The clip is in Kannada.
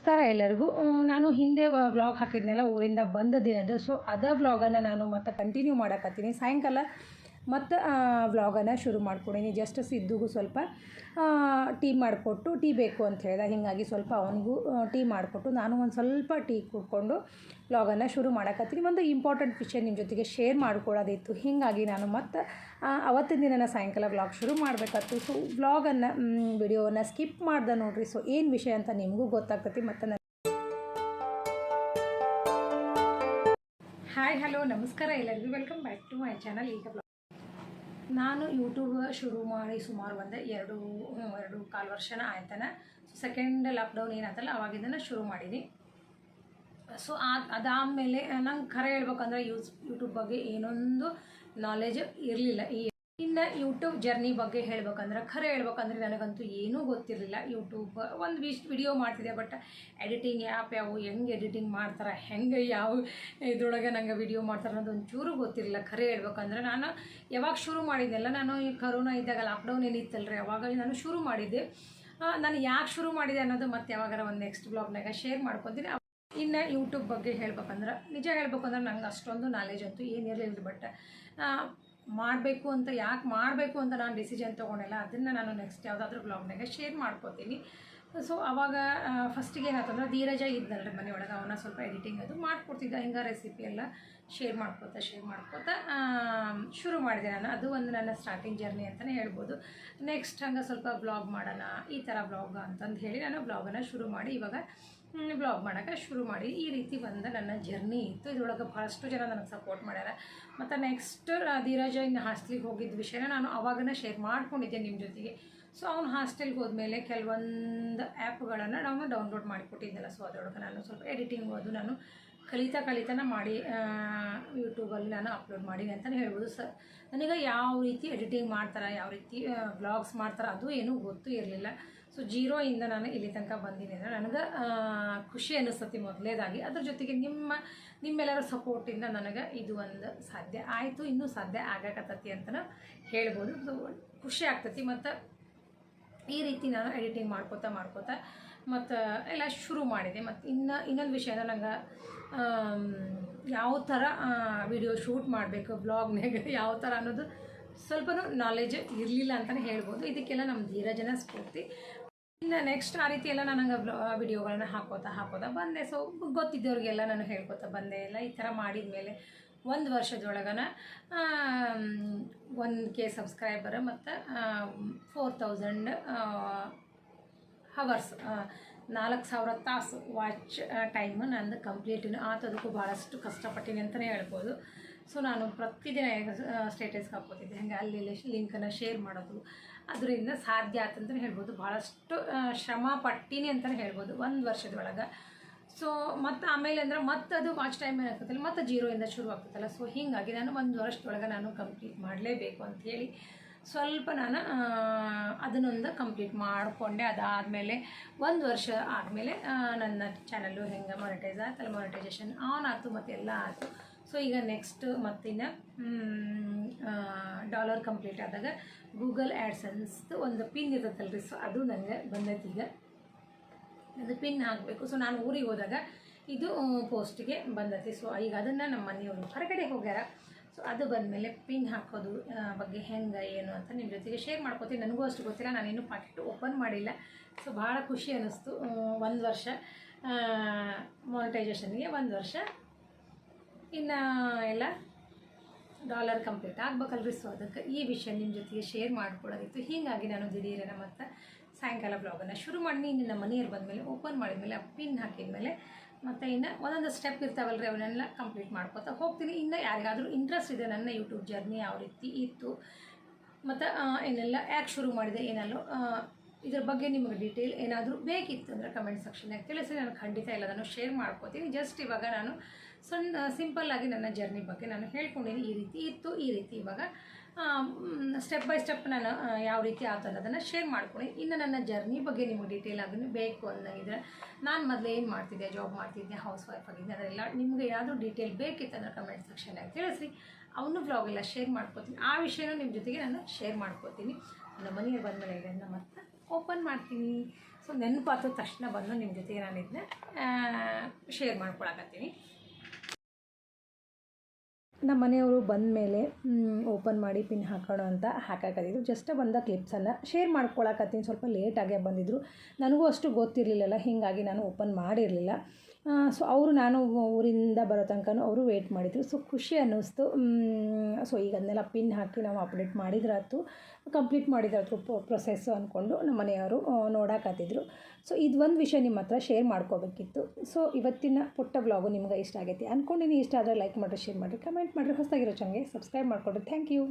ನಮಸ್ಕಾರ ಎಲ್ಲರಿಗೂ. ನಾನು ಹಿಂದೆ ವ್ಲಾಗ್ ಹಾಕಿದ್ನೆಲ್ಲ, ಊರಿಂದ ಬಂದ ದಿನದ್ದು ಸೊ ಅದ ವ್ಲಾಗನ್ನು ನಾನು ಮತ್ತೆ ಕಂಟಿನ್ಯೂ ಮಾಡಕತ್ತೀನಿ. ಸಾಯಂಕಾಲ ಮತ್ತು ವ್ಲಾಗನ್ನು ಶುರು ಮಾಡ್ಕೊಡೀನಿ. ಜಸ್ಟ್ ಸಿದ್ದುಗೂ ಸ್ವಲ್ಪ ಟೀ ಮಾಡಿಕೊಟ್ಟು, ಟೀ ಬೇಕು ಅಂತ ಹೇಳ್ದ. ಹೀಗಾಗಿ ಸ್ವಲ್ಪ ಅವನಿಗೂ ಟೀ ಮಾಡಿಕೊಟ್ಟು ನಾನು ಒಂದು ಸ್ವಲ್ಪ ಟೀ ಕುಡ್ಕೊಂಡು ವ್ಲಾಗನ್ನು ಶುರು ಮಾಡಕತ್ತೀನಿ. ಒಂದು ಇಂಪಾರ್ಟೆಂಟ್ ವಿಷಯ ನಿಮ್ಮ ಜೊತೆಗೆ ಶೇರ್ ಮಾಡ್ಕೊಳ್ಳೋದಿತ್ತು. ಹೀಗಾಗಿ ನಾನು ಮತ್ತು ಅವತ್ತಿನ ದಿನ ಸಾಯಂಕಾಲ ವ್ಲಾಗ್ ಶುರು ಮಾಡಬೇಕಾಯ್ತು. ಸೊ ವ್ಲಾಗನ್ನು ವಿಡಿಯೋವನ್ನು ಸ್ಕಿಪ್ ಮಾಡ್ದೆ ನೋಡಿರಿ. ಸೊ ಏನು ವಿಷಯ ಅಂತ ನಿಮಗೂ ಗೊತ್ತಾಗ್ತೈತಿ, ಮತ್ತು ಹಾಯ್ ಹಲೋ ನಮಸ್ಕಾರ ಎಲ್ಲರಿಗೂ. Welcome back to my channel ಈಗ ನಾನು ಯೂಟ್ಯೂಬ್ ಶುರು ಮಾಡಿ ಸುಮಾರು ಒಂದು ಎರಡು ಎರಡು ಕಾಲು ವರ್ಷನ ಸೊ ಸೆಕೆಂಡ್ ಲಾಕ್ಡೌನ್ ಏನಾಯ್ತಲ್ಲ ಇದನ್ನು ಶುರು ಮಾಡೀನಿ ಸೊ ಅದಾದಮೇಲೆ, ನಂಗೆ ಖರೆ ಹೇಳ್ಬೇಕಂದ್ರೆ, ಯೂಸ್ ಯೂಟ್ಯೂಬ್ ಬಗ್ಗೆ ಏನೊಂದು ನಾಲೆಜ್ ಇರಲಿಲ್ಲ. ಈ ಇನ್ನು ಯೂಟ್ಯೂಬ್ ಜರ್ನಿ ಬಗ್ಗೆ ಹೇಳ್ಬೇಕಂದ್ರೆ, ಖರೆ ಹೇಳ್ಬೇಕಂದ್ರೆ ನನಗಂತೂ ಏನೂ ಗೊತ್ತಿರಲಿಲ್ಲ. ಯೂಟ್ಯೂಬ್ ಒಂದು ವಿಶ್ ವಿಡಿಯೋ ಮಾಡ್ತಿದ್ದೆ ಬಟ್ ಎಡಿಟಿಂಗ್ ಆ್ಯಪ್ ಯಾವು, ಹೆಂಗೆ ಎಡಿಟಿಂಗ್ ಮಾಡ್ತಾರೆ, ಹೆಂಗೆ ಯಾವ ಇದ್ರೊಳಗೆ ನಂಗೆ ವಿಡಿಯೋ ಮಾಡ್ತಾರೆ ಅನ್ನೋದು ಒಂಚೂರು ಗೊತ್ತಿರಲಿಲ್ಲ. ಖರೆ ಹೇಳ್ಬೇಕಂದ್ರೆ ನಾನು ಯಾವಾಗ ಶುರು ಮಾಡಿದ್ದೆಲ್ಲ ನಾನು ಈ ಕರೋನಾ ಇದ್ದಾಗ ಲಾಕ್ಡೌನ್ ಏನಿತ್ತಲ್ರಿ ಅವಾಗ ನಾನು ಶುರು ಮಾಡಿದ್ದೆ. ನಾನು ಯಾಕೆ ಶುರು ಮಾಡಿದೆ ಅನ್ನೋದು ಮತ್ತೆ ಯಾವಾಗಾರ ಒಂದು ನೆಕ್ಸ್ಟ್ ಬ್ಲಾಗ್ನಾಗ ಶೇರ್ ಮಾಡ್ಕೊತೀನಿ. ಇನ್ನು ಯೂಟ್ಯೂಬ್ ಬಗ್ಗೆ ಹೇಳ್ಬೇಕಂದ್ರೆ, ನಿಜ ಹೇಳ್ಬೇಕಂದ್ರೆ ನಂಗೆ ಅಷ್ಟೊಂದು ನಾಲೆಜ್ ಅಂತೂ ಏನಿರಲಿಲ್ಲ ಬಟ್ ಮಾಡಬೇಕು ಅಂತ ಯಾಕೆ ಮಾಡಬೇಕು ಅಂತ ನಾನು ಡಿಸಿಷನ್ ತೊಗೊಂಡಿಲ್ಲ, ಅದನ್ನು ನಾನು ನೆಕ್ಸ್ಟ್ ಯಾವುದಾದ್ರೂ ಬ್ಲಾಗ್ನಾಗ ಶೇರ್ ಮಾಡ್ಕೋತೀನಿ. ಸೊ ಅವಾಗ ಫಸ್ಟಿಗೆ ಏನಾಯ್ತಂದ್ರೆ ಧೀರಜ ಇದ್ನಲ್ರಿ ಒಳಗೆ ಅವನ ಸ್ವಲ್ಪ ಎಡಿಟಿಂಗ್ ಅದು ಮಾಡ್ಕೊಡ್ತಿದ್ದ, ಹಿಂಗೆ ರೆಸಿಪಿ ಎಲ್ಲ ಶೇರ್ ಮಾಡ್ಕೋತಾ ಶೇರ್ ಮಾಡ್ಕೋತಾ ಶುರು ಮಾಡಿದೆ ನಾನು. ಅದು ಒಂದು ನನ್ನ ಸ್ಟಾರ್ಟಿಂಗ್ ಜರ್ನಿ ಅಂತಲೇ ಹೇಳ್ಬೋದು. ನೆಕ್ಸ್ಟ್ ಹಂಗೆ ಸ್ವಲ್ಪ ಬ್ಲಾಗ್ ಮಾಡೋಣ, ಈ ಥರ ಬ್ಲಾಗ್ ಅಂತಂದು ಹೇಳಿ ನಾನು ಬ್ಲಾಗನ್ನು ಶುರು ಮಾಡಿ ಇವಾಗ ಬ್ಲಾಗ್ ಮಾಡೋಕ್ಕೆ ಶುರು ಮಾಡಿ. ಈ ರೀತಿ ಬಂದ ನನ್ನ ಜರ್ನಿ ಇತ್ತು. ಇದ್ರೊಳಗೆ ಭಾಳಷ್ಟು ಜನ ನನಗೆ ಸಪೋರ್ಟ್ ಮಾಡ್ಯಾರ. ಮತ್ತು ನೆಕ್ಸ್ಟ್ ಧೀರಜ ಇನ್ನು ಹಾಸ್ಟೆಲಿಗೆ ಹೋಗಿದ್ದ ವಿಷಯನ ನಾನು ಅವಾಗನೇ ಶೇರ್ ಮಾಡ್ಕೊಂಡಿದ್ದೆ ನಿಮ್ಮ ಜೊತೆಗೆ. ಸೊ ಅವ್ನು ಹಾಸ್ಟೆಲ್ಗೆ ಹೋದ್ಮೇಲೆ ಕೆಲವೊಂದು ಆ್ಯಪ್ಗಳನ್ನು ನಾವು ಡೌನ್ಲೋಡ್ ಮಾಡಿಕೊಟ್ಟಿದ್ದೆಲ್ಲ ಸೊ ಅದರೊಳಗೆ ನಾನು ಸ್ವಲ್ಪ ಎಡಿಟಿಂಗ್ ಅದು ನಾನು ಕಲಿತಾ ಕಲಿತಾನ ಮಾಡಿ ಯೂಟ್ಯೂಬಲ್ಲಿ ನಾನು ಅಪ್ಲೋಡ್ ಮಾಡೀನಿ ಅಂತಲೇ ಹೇಳ್ಬೋದು ಸರ್ ನನಗೆ ಯಾವ ರೀತಿ ಎಡಿಟಿಂಗ್ ಮಾಡ್ತಾರೆ, ಯಾವ ರೀತಿ ಬ್ಲಾಗ್ಸ್ ಮಾಡ್ತಾರೆ ಅದು ಏನೂ ಗೊತ್ತೂ ಇರಲಿಲ್ಲ. ಸೊ ಜೀರೋಯಿಂದ ನಾನು ಇಲ್ಲಿ ತನಕ ಬಂದೀನಿ ಅಂದರೆ ನನಗೆ ಖುಷಿ ಅನ್ನಿಸ್ತತಿ ಮೊದಲೇದಾಗಿ. ಅದ್ರ ಜೊತೆಗೆ ನಿಮ್ಮ, ನಿಮ್ಮೆಲ್ಲರ ಸಪೋರ್ಟಿಂದ ನನಗೆ ಇದು ಒಂದು ಸಾಧ್ಯ ಆಯಿತು, ಇನ್ನೂ ಸಾಧ್ಯ ಆಗಕತ್ತತಿ ಅಂತಲೂ ಹೇಳ್ಬೋದು. ಸೊ ಖುಷಿ ಆಗ್ತತಿ ಮತ್ತು ಈ ರೀತಿ ನಾನು ಎಡಿಟಿಂಗ್ ಮಾಡ್ಕೋತಾ ಮಾಡ್ಕೋತಾ ಮತ್ತು ಎಲ್ಲ ಶುರು ಮಾಡಿದೆ. ಮತ್ತು ಇನ್ನು, ಇನ್ನೊಂದು ವಿಷಯ ನಂಗೆ ಯಾವ ಥರ ವಿಡಿಯೋ ಶೂಟ್ ಮಾಡಬೇಕು ಬ್ಲಾಗ್ನಾಗ ಯಾವ ಥರ ಅನ್ನೋದು ಸ್ವಲ್ಪನೂ ನಾಲೆಜ್ ಇರಲಿಲ್ಲ ಅಂತಲೇ ಹೇಳ್ಬೋದು. ಇದಕ್ಕೆಲ್ಲ ನಮ್ಮ ಧೀರಜನ ಸ್ಫೂರ್ತಿ. ಇನ್ನು ನೆಕ್ಸ್ಟ್ ಆ ರೀತಿ ಎಲ್ಲ ನನಗೆ ಬ್ಲಾ ವಿಡಿಯೋಗಳನ್ನ ಹಾಕೋತಾ ಹಾಕೋತಾ ಬಂದೆ. ಸೊ ಗೊತ್ತಿದ್ದವ್ರಿಗೆಲ್ಲ ನಾನು ಹೇಳ್ಕೊತಾ ಬಂದೆ. ಎಲ್ಲ ಈ ಥರ ಮಾಡಿದ ಮೇಲೆ ಒಂದು ವರ್ಷದೊಳಗನ ಒಂದು ಕೆ ಸಬ್ಸ್ಕ್ರೈಬರ್ ಮತ್ತು ಫೋರ್ ತೌಸಂಡ್ ಹವರ್ಸ್ ನಾಲ್ಕು ಸಾವಿರ ತಾಸು ವಾಚ್ ಟೈಮ್ ನಂದು ಕಂಪ್ಲೀಟ್ ಆತದಕ್ಕೂ ಭಾಳಷ್ಟು ಕಷ್ಟಪಟ್ಟಿನಿ ಅಂತಲೇ ಹೇಳ್ಬೋದು. ಸೊ ನಾನು ಪ್ರತಿದಿನ ಸ್ಟೇಟಸ್ಗೆ ಹಾಕೋತಿದ್ದೆ ಹಾಗೆ ಅಲ್ಲಿ ಲಿಂಕನ್ನು ಶೇರ್ ಮಾಡೋದು. ಅದರಿಂದ ಸಾಧ್ಯ ಆತಂತಲೇ ಹೇಳ್ಬೋದು. ಭಾಳಷ್ಟು ಶ್ರಮ ಪಟ್ಟಿನಿ ಅಂತಲೇ ಹೇಳ್ಬೋದು ಒಂದು ವರ್ಷದೊಳಗೆ ಸೊ ಮತ್ತು ಆಮೇಲೆ ಅಂದ್ರೆ ಮತ್ತೆ ಅದು ವಾಚ್ ಟೈಮ್ ಏನಾಗ್ತದಲ್ಲ ಮತ್ತು ಜೀರೋಯಿಂದ ಶುರು ಆಗ್ತದಲ್ಲ ಸೊ ಹೀಗಾಗಿ ನಾನು ಒಂದು ವರ್ಷದೊಳಗೆ ನಾನು ಕಂಪ್ಲೀಟ್ ಮಾಡಲೇಬೇಕು ಅಂಥೇಳಿ ಸ್ವಲ್ಪ ನಾನು ಅದನ್ನೊಂದು ಕಂಪ್ಲೀಟ್ ಮಾಡಿಕೊಂಡೆ. ಅದಾದಮೇಲೆ ಒಂದು ವರ್ಷ ಆದಮೇಲೆ ನನ್ನ ಚಾನಲ್ಲು ಹೆಂಗೆ ಮಾನಿಟೈಸ್ ಆಯ್ತಲ್ಲ ಮಾನಿಟೈಸೇಷನ್ ಆನ್ ಆಯಿತು ಮತ್ತು ಎಲ್ಲ ಆಯಿತು ಸೊ ಈಗ ನೆಕ್ಸ್ಟ್ ಮತ್ತಿನ್ನು ಡಾಲರ್ ಕಂಪ್ಲೀಟ್ ಆದಾಗ ಗೂಗಲ್ ಆ್ಯಡ್ಸನ್ಸ್ದು ಒಂದು ಪಿನ್ ಇರುತ್ತಲ್ರಿ. ಸೊ ಅದು ನನಗೆ ಬಂದೈತಿ ಈಗ. ಅದು ಪಿನ್ ಹಾಕಬೇಕು. ಸೊ ನಾನು ಊರಿಗೆ ಹೋದಾಗ ಇದು ಪೋಸ್ಟಿಗೆ ಬಂದೈತಿ. ಸೊ ಈಗ ಅದನ್ನು ನಮ್ಮ ಮನೆಯವರು ಹೊರಗಡೆ ಹೋಗ್ಯಾರ. ಸೊ ಅದು ಬಂದಮೇಲೆ ಪಿನ್ ಹಾಕೋದು ಬಗ್ಗೆ ಹೆಂಗೆ, ಏನು ಅಂತ ನಿಮ್ಮ ಜೊತೆಗೆ ಶೇರ್ ಮಾಡ್ಕೋತೀನಿ. ನನಗೂ ಅಷ್ಟು ಗೊತ್ತಿಲ್ಲ. ನಾನೇನು ಪಾಕೆಟ್ ಓಪನ್ ಮಾಡಿಲ್ಲ. ಸೊ ಭಾಳ ಖುಷಿ ಅನ್ನಿಸ್ತು. ಒಂದು ವರ್ಷ ಮಾನಿಟೈಸೇಷನ್ಗೆ ಒಂದು ವರ್ಷ ಇನ್ನು ಎಲ್ಲ ಡಾಲರ್ ಕಂಪ್ಲೀಟ್ ಆಗಬೇಕಲ್ರಿ. ಸೊ ಅದಕ್ಕೆ ಈ ವಿಷಯ ನಿಮ್ಮ ಜೊತೆಗೆ ಶೇರ್ ಮಾಡ್ಕೊಳ್ಳೋದಿತ್ತು. ಹೀಗಾಗಿ ನಾನು ದಿಢೀರನ ಮತ್ತು ಸಾಯಂಕಾಲ ಬ್ಲಾಗನ್ನು ಶುರು ಮಾಡಿ ಇನ್ನು ನಮ್ಮ ಮನೆಯವ್ರು ಬಂದಮೇಲೆ ಓಪನ್ ಮಾಡಿದ್ಮೇಲೆ ಪಿನ್ ಹಾಕಿದ್ಮೇಲೆ ಮತ್ತು ಇನ್ನು ಒಂದೊಂದು ಸ್ಟೆಪ್ ಇರ್ತಾವಲ್ರಿ ಅವನ್ನೆಲ್ಲ ಕಂಪ್ಲೀಟ್ ಮಾಡ್ಕೊತಾ ಹೋಗ್ತೀನಿ. ಇನ್ನು ಯಾರಿಗಾದರೂ ಇಂಟ್ರೆಸ್ಟ್ ಇದೆ ನನ್ನ ಯೂಟ್ಯೂಬ್ ಜರ್ನಿ ಯಾವ ರೀತಿ ಇತ್ತು, ಮತ್ತು ಏನೆಲ್ಲ ಯಾಕೆ ಶುರು ಮಾಡಿದೆ, ಏನೆಲ್ಲ ಇದ್ರ ಬಗ್ಗೆ ನಿಮಗೆ ಡೀಟೇಲ್ ಏನಾದರೂ ಬೇಕಿತ್ತು ಅಂದರೆ ಕಮೆಂಟ್ ಸೆಕ್ಷನ್ಯಾಗ ತಿಳಿಸಿ, ನಾನು ಖಂಡಿತ ಎಲ್ಲದನ್ನು ಶೇರ್ ಮಾಡ್ಕೋತೀನಿ. ಜಸ್ಟ್ ಇವಾಗ ನಾನು ಸಣ್ಣ ಸಿಂಪಲ್ಲಾಗಿ ನನ್ನ ಜರ್ನಿ ಬಗ್ಗೆ ನಾನು ಹೇಳ್ಕೊಂಡಿನಿ. ಈ ರೀತಿ ಇತ್ತು, ಈ ರೀತಿ ಇವಾಗ ಸ್ಟೆಪ್ ಬೈ ಸ್ಟೆಪ್ ನಾನು ಯಾವ ರೀತಿ ಆಯ್ತು ಅನ್ನೋದನ್ನು ಶೇರ್ ಮಾಡ್ಕೊಂಡು ಇನ್ನು ನನ್ನ ಜರ್ನಿ ಬಗ್ಗೆ ನಿಮಗೆ ಡೀಟೇಲ್ ಆಗಿ ಬೇಕು ಅನ್ನೋದಿದ್ರೆ ನಾನು ಮೊದಲು ಏನು ಮಾಡ್ತಿದ್ದೆ? ಜಾಬ್ ಮಾಡ್ತಿದ್ದೆ ಹೌಸ್ ವೈಫ್ ಆಗಿದ್ದೆ ಅದರೆಲ್ಲ ನಿಮಗೆ ಯಾವುದು ಡೀಟೇಲ್ ಬೇಕಿತ್ತಂದ್ರೆ ಕಮೆಂಟ್ ಸೆಕ್ಷನ್ನಾಗಿ ತಿಳಿಸಿ ಅವನು ಬ್ಲಾಗ್ ಎಲ್ಲ ಶೇರ್ ಮಾಡ್ಕೋತೀನಿ. ಆ ವಿಷಯನೂ ನಿಮ್ಮ ಜೊತೆಗೆ ನಾನು ಶೇರ್ ಮಾಡ್ಕೋತೀನಿ. ನನ್ನ ಮನೆಗೆ ಬಂದಮೇಲೆ ಇದನ್ನು ಮತ್ತೆ ಓಪನ್ ಮಾಡ್ತೀನಿ. ಸೊ ನೆನಪಾದ ತಕ್ಷಣ ಬಂದು ನಿಮ್ಮ ಜೊತೆಗೆ ನಾನು ಇದನ್ನ ಶೇರ್ ಮಾಡ್ಕೊಳಕತ್ತೀನಿ. ನಮ್ಮ ಮನೆಯವರು ಬಂದ ಮೇಲೆ ಓಪನ್ ಮಾಡಿ ಪಿನ್ ಹಾಕೋಣ ಅಂತ ಹಾಕಾಕತ್ತಿದ್ರು. ಜಸ್ಟ್ ಬಂದ ಕ್ಲಿಪ್ಸನ್ನು ಶೇರ್ ಮಾಡ್ಕೊಳಕತ್ತೀನಿ. ಸ್ವಲ್ಪ ಲೇಟಾಗೇ ಬಂದಿದ್ದರು ನನಗೂ ಅಷ್ಟು ಗೊತ್ತಿರಲಿಲ್ಲಲ್ಲ, ಹೀಗಾಗಿ ನಾನು ಓಪನ್ ಮಾಡಿರಲಿಲ್ಲ. ಸೊ ಅವರು ನಾನು ಊರಿಂದ ಬರೋ ತನಕನೂ ಅವರು ವೆಯ್ಟ್ ಮಾಡಿದರು. ಸೊ ಖುಷಿ ಅನ್ನಿಸ್ತು. ಸೊ ಈಗ ಅದನ್ನೆಲ್ಲ ಪಿನ್ ಹಾಕಿ ನಾವು ಅಪ್ಡೇಟ್ ಮಾಡಿದ್ರಾತು ಕಂಪ್ಲೀಟ್ ಮಾಡಿದ್ರಾತು ಪ್ರೊಸೆಸ್ಸು ಅಂದ್ಕೊಂಡು ನಮ್ಮ ಮನೆಯವರು ನೋಡಾಕತ್ತಿದ್ರು. ಸೊ ಇದು ಒಂದು ವಿಷಯ ನಿಮ್ಮ ಹತ್ರ ಶೇರ್ ಮಾಡ್ಕೋಬೇಕಿತ್ತು. ಸೊ ಇವತ್ತಿನ ಪುಟ್ಟ ವ್ಲಾಗು ನಿಮ್ಗೆ ಇಷ್ಟ ಆಗೈತಿ ಅಂದ್ಕೊಂಡಿನಿ ಇಷ್ಟ ಆದರೆ ಲೈಕ್ ಮಾಡಿರಿ ಶೇರ್ ಮಾಡಿರಿ ಕಮೆಂಟ್ ಮಾಡಿರಿ ಹೊಸದಾಗಿರೋ ಚಾನಲ್ಗೆ ಸಬ್ಸ್ಕ್ರೈಬ್ ಮಾಡಿಕೊಡ್ರಿ. Thank you